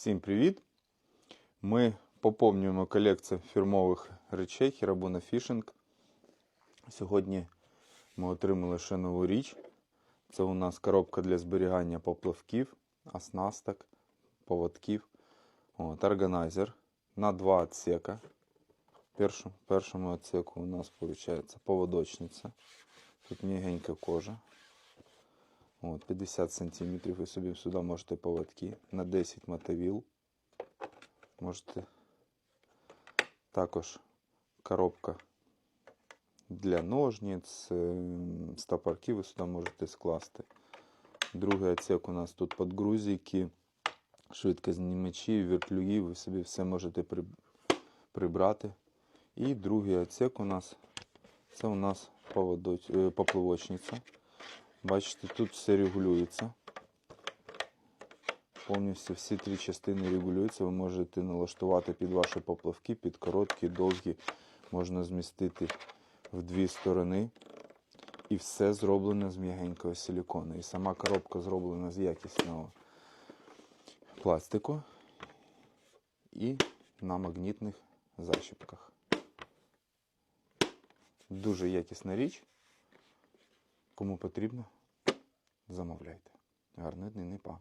Всім привіт! Ми поповнюємо колекцію фірмових речей Хірабуна Фішинг. Сьогодні ми отримали ще нову річ. Це у нас коробка для зберігання поплавків, оснасток, поводків. От, органайзер на два відсека. В першому, першому відсеку у нас виходить поводочниця. Тут м'ягенька кожа. От, 50 см ви собі сюди можете поводки на 10 мотовіл. Можете також коробка для ножниць, ем, стопорки ви сюди можете скласти. Другий отсек у нас тут подгрузики, швидкознімачі, вертлюги, ви собі все можете при- прибрати. І другий отсек у нас це у нас поводоч... е, поплавочниця. Бачите, тут все регулюється. Повністю всі три частини регулюються. Ви можете налаштувати під ваші поплавки, під короткі, довгі. Можна змістити в дві сторони. І все зроблено з м'ягенького силікону. І сама коробка зроблена з якісного пластику і на магнітних защіпках. Дуже якісна річ. Кому потрібно, замовляйте. Гарної не па.